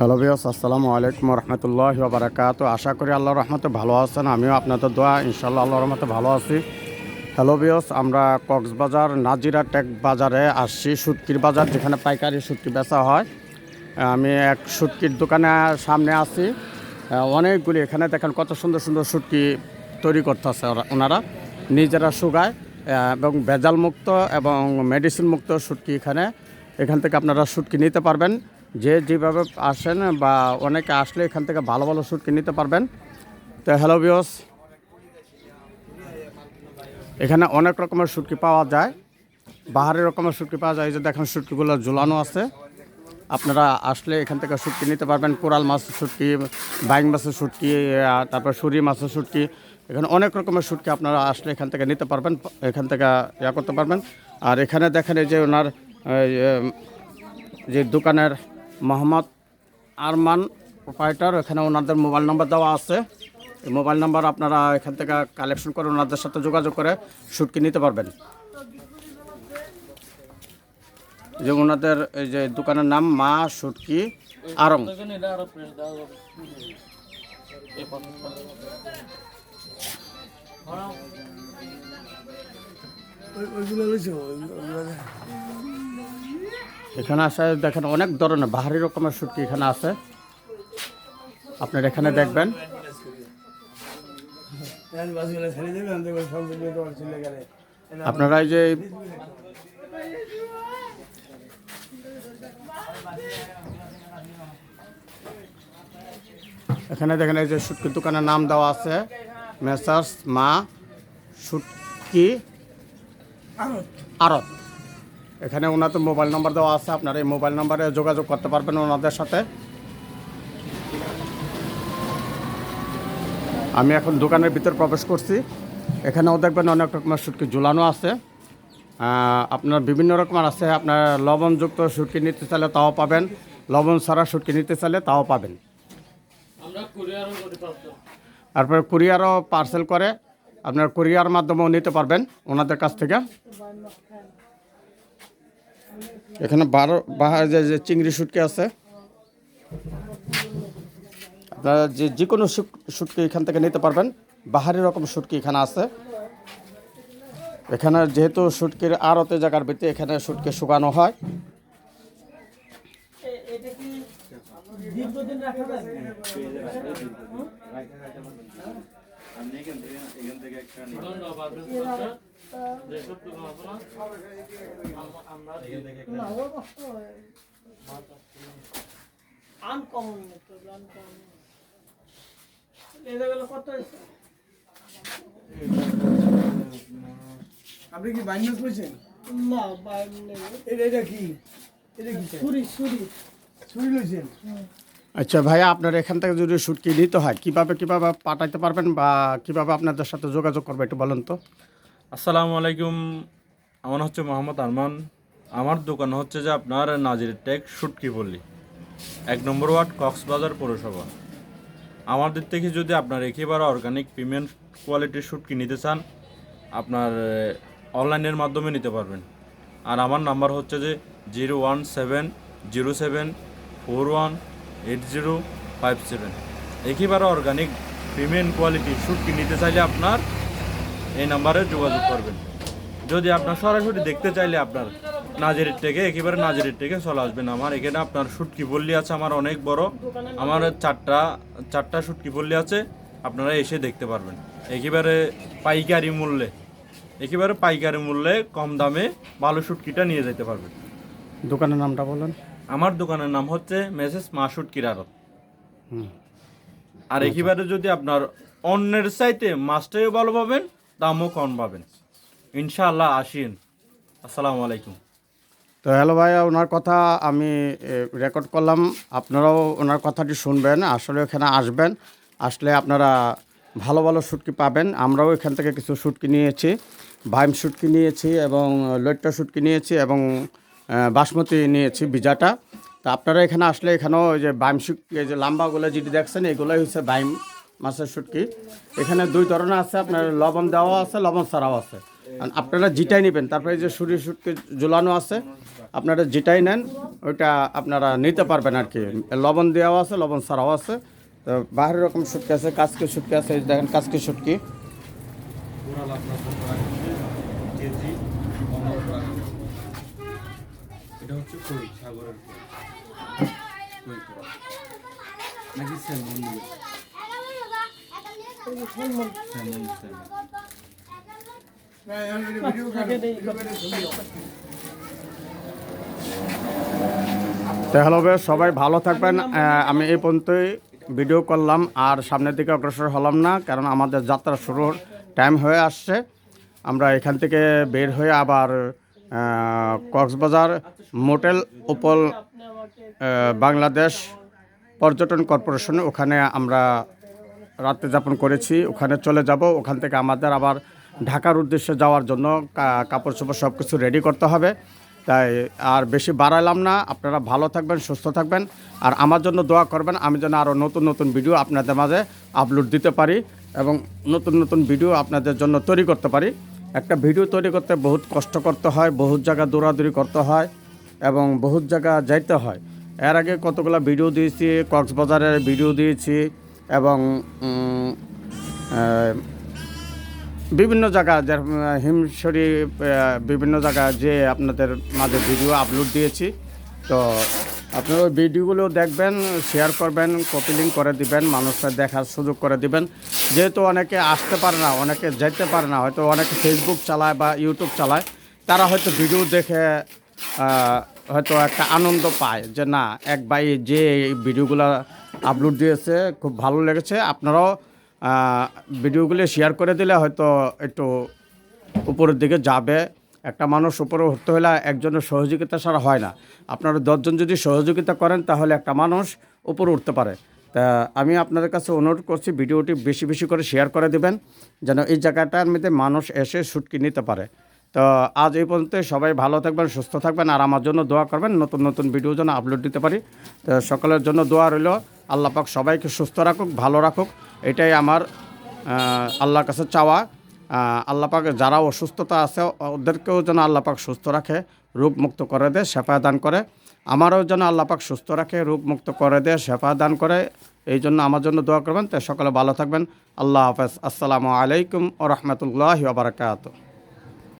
Hello বিয়স আসসালামু আলাইকুম রহমতুল্লাহ বারাকাত আশা করি আল্লাহ রহমতে ভালো আছেন, আমিও আপনাদের দোয়া ইনশাল্লাহ আল্লাহ রহমতে ভালো আছি। হ্যালো বিয়স আমরা কক্সবাজার নাজিরা টেক বাজারে আসছি, সুটকির বাজার, যেখানে পাইকারি সুটকি বেচা হয়। আমি এক সুটকির দোকানে সামনে আছি। অনেকগুলি, এখানে দেখেন কত সুন্দর সুন্দর সুটকি তৈরি করতেছে ওনারা। নিজেরা শুকায় এবং ভেজাল মুক্ত এবং মেডিসিন মুক্ত সুটকি এখানে। এখান থেকে আপনারা সুটকি নিতে পারবেন। যে যেভাবে আসেন বা অনেকে আসলে এখান থেকে ভালো ভালো সুটকি নিতে পারবেন। তো হ্যালো বিয়স এখানে অনেক রকমের সুটকি পাওয়া যায়। বাহারি রকমের সুটকি পাওয়া যায়, এই যে দেখেন সুটকিগুলো ঝুলানো আছে। আপনারা আসলে এখান থেকে শুটকি নিতে পারবেন, কোরাল মাছের শুটকি বাইং মাছের শুটকি তারপর সুরি মাছের শুটকি এখানে অনেক রকমের শুটকি আপনারা আসলে এখান থেকে নিতে পারবেন, এখান থেকে ইয়া করতে পারবেন। আর এখানে দেখেন এই যে ওনার যে দোকানের মোহাম্মদ আরমান প্রোপাইটার এখানে ওনাদের মোবাইল নাম্বার দেওয়া আছে। এই মোবাইল নাম্বার আপনারা এখান থেকে কালেকশন করে ওনাদের সাথে যোগাযোগ করে শুটকি নিতে পারবেন। যে ওনাদের এই যে দোকানের নাম মা সুটকি আরং। ওইগুলো এখানে আসে, দেখেন অনেক ধরনের বাহারি রকমের সুটকি এখানে আছে। আপনারা এখানে দেখবেন। আপনারা এই যে এখানে দেখেন এই যে সুটকির দোকানের নাম দেওয়া আছে। মেসার্স মা সুটকি আরত এখানে ওনাদের মোবাইল নাম্বার দেওয়া আছে আপনারা এই মোবাইল নাম্বারে যোগাযোগ করতে পারবেন ওনাদের সাথে। আমি এখন দোকানের ভিতর প্রবেশ করছি। এখানেও দেখবেন অনেক রকমের সুটকি ঝুলানো আছে। আপনার বিভিন্ন রকমের আছে। আপনার লবণযুক্ত সুটকি নিতে চাইলে তাও পাবেন। লবণ ছাড়া সুটকি নিতে চাইলে তাও পাবেন। তারপরে কুরিয়ারও পার্সেল করে আপনার কুরিয়ার মাধ্যমেও নিতে পারবেন ওনাদের কাছ থেকে। এখানে বারো বাহার যে যে চিংড়ি শুটকি আছে আপনারা যে যে কোনো শুটকি এখান থেকে নিতে পারবেন। বাহারি রকম শুটকি এখানে আছে। এখানে যেহেতু শুটকির আড়তে জায়গার ভিত্তি এখানে শুটকি শুকানো হয়। আনকমন আনকমন কত আপনি কি বাইন্ডাস করেছেন? না এটা এটা কি? এটা কি ছুরি ছুরি। ছুরি লইছেন আচ্ছা ভাইয়া, আপনার এখান থেকে যদি শুটকি নিতে হয়, কীভাবে কীভাবে পাঠাইতে পারবেন বা কীভাবে আপনাদের সাথে যোগাযোগ করবে একটু বলেন তো? আসসালামু আলাইকুম। আমার হচ্ছে মোহাম্মদ আরমান। আমার দোকান হচ্ছে যে আপনার নাজির টেক সুটকি পল্লী এক নম্বর ওয়ার্ড, কক্সবাজার পৌরসভা। আমাদের থেকে যদি আপনার একেবারে অর্গানিক পেমেন্ট কোয়ালিটির শুটকি নিতে চান, আপনার অনলাইনের মাধ্যমে নিতে পারবেন। আর আমার নাম্বার হচ্ছে যে zero one seven zero seven four one eight zero five seven একেবারে অর্গানিক প্রিমিয়াম কোয়ালিটির শুটকি নিতে চাইলে আপনার এই নাম্বারে যোগাযোগ করবেন। যদি আপনার সরাসরি দেখতে চাইলে আপনার নাজেরের থেকে, একেবারে নাজেরের থেকে চলে আসবেন আমার। এখানে আপনার শুটকি পল্লী আছে আমার অনেক বড়। আমার চারটা চারটা শুটকি পল্লী আছে, আপনারা এসে দেখতে পারবেন। একেবারে পাইকারি মূল্যে, একেবারে পাইকারি মূল্যে কম দামে ভালো শুটকিটা নিয়ে যেতে পারবেন। দোকানের নামটা বলেন। আমার দোকানের নাম হচ্ছে মেসেস মা শুটকির আড়ত হুম। আর একেবারে যদি আপনার অন্যের চাইতে মাছটাও ভালো পাবেন দামও কম পাবেন। ইনশাআল্লাহ আসিন। আসসালামু আলাইকুম। তো হ্যালো ভাইয়া ওনার কথা আমি রেকর্ড করলাম। আপনারাও ওনার কথাটি শুনবেন আসলে এখানে আসবেন। আসলে আপনারা ভালো ভালো শুটকি পাবেন। আমরাও এখান থেকে কিছু শুটকি নিয়েছি। ভাইম শুটকি নিয়েছি এবং লইট্টা শুটকি নিয়েছি এবং বাসমতি নিয়েছি বিজাটা। তা আপনারা এখানে আসলে এখানেও ওই যে বাইম শুটকি এই যে লাম্বাগুলো যেটি দেখছেন, এগুলোই হচ্ছে বাইম মাছের শুটকি। এখানে দুই ধরনের আছে, আপনার লবণ দেওয়া আছে, লবণ ছাড়াও আছে। আপনারা জিটাই নেবেন, তারপরে যে সুরি শুটকি ঝুলানো আছে, আপনারা যেটাই নেন, ওইটা আপনারা নিতে পারবেন আর কি। লবণ দেওয়াও আছে, লবণ ছাড়াও আছে। তো বাহারের রকম শুটকি আছে কাজকি শুটকি আছে দেখেন কাজকি শুটকি কোরাল আপনার জন্য রাখছে কেজি পনেরো টাকা এটা হচ্ছে কই? সাগরের কই? কই নাকি স্যালমন নিবে স্যালমন স্যালমন তাহলে সবাই ভালো থাকবেন। আমি এই পর্যন্তই ভিডিও করলাম, আর সামনের দিকে অগ্রসর হলাম না, কারণ আমাদের যাত্রা শুরুর টাইম হয়ে আসছে। আমরা এখান থেকে বের হয়ে আবার কক্সবাজার মোটেল আহ, বাংলাদেশ পর্যটন কর্পোরেশন ওখানে আমরা রাত্রি যাপন করেছি। ওখানে চলে যাব ওখান থেকে আমাদের আবার ঢাকার উদ্দেশ্যে যাওয়ার জন্য কাপড় চোপড় সব কিছু রেডি করতে হবে। তাই আর বেশি বাড়ালাম না আপনারা ভালো থাকবেন সুস্থ থাকবেন। আর আমার জন্য দোয়া করবেন আমি যেন আরও নতুন নতুন ভিডিও আপনাদের মাঝে আপলোড দিতে পারি এবং নতুন নতুন ভিডিও আপনাদের জন্য তৈরি করতে পারি। একটা ভিডিও তৈরি করতে বহুত কষ্ট করতে হয় বহুত জায়গা দৌড়াদৌড়ি করতে হয় এবং বহুত জায়গা যাইতে হয়। এর আগে কতগুলো ভিডিও দিয়েছি কক্সবাজারের ভিডিও দিয়েছি এবং বিভিন্ন জায়গা আহ, বিভিন্ন জায়গা যে আপনাদের মাঝে ভিডিও আপলোড দিয়েছি। তো আপনারা ভিডিওগুলো দেখবেন শেয়ার করবেন কপি লিঙ্ক করে দিবেন, মানুষরা দেখার সুযোগ করে দিবেন। যেহেতু অনেকে আসতে পারে না, অনেকে যেতে পারে না, হয়তো অনেকে ফেসবুক চালায় বা ইউটিউব চালায়, তারা হয়তো ভিডিও দেখে হয়তো একটা আনন্দ পায় যে না, এক ভাই যে ভিডিওগুলো আপলোড দিয়েছে, খুব ভালো লেগেছে। আপনারাও ভিডিওগুলি শেয়ার করে দিলে হয়তো একটু উপরের দিকে যাবে। একটা মানুষ উপরে উঠতে হলে একজনের সহযোগিতা ছাড়া হয় না। আপনারা দশজন যদি সহযোগিতা করেন, তাহলে একটা মানুষ উপরে উঠতে পারে। তা আমি আপনাদের কাছে অনুরোধ করছি, ভিডিওটি বেশি বেশি করে শেয়ার করে দেবেন, যেন এই জায়গাটার মধ্যে মানুষ এসে শুটকি নিতে পারে। তো আজ এই পর্যন্ত সবাই ভালো থাকবেন, সুস্থ থাকবেন, আর আমার জন্য দোয়া করবেন, নতুন নতুন ভিডিও যেন আপলোড দিতে পারি। তো সকলের জন্য দোয়া রইল, আল্লাহ পাক সবাইকে সুস্থ রাখুক, ভালো রাখুক, এটাই আমার আল্লাহর কাছে চাওয়া। আহ, আল্লাহ পাক যারা অসুস্থতা আছে ওদেরকেও যেন আল্লাপাক সুস্থ রাখে রোগ মুক্ত করে দেয় সেফা দান করে। আমারও যেন আল্লাপাক সুস্থ রাখে রোগ মুক্ত করে দেয় সেফা দান করে। এই জন্য আমার জন্য দোয়া করবেন। তাই সকলে ভালো থাকবেন। আল্লাহ হাফেজ। আসসালামু আলাইকুম ও রহমতুল্লাহ বারকাত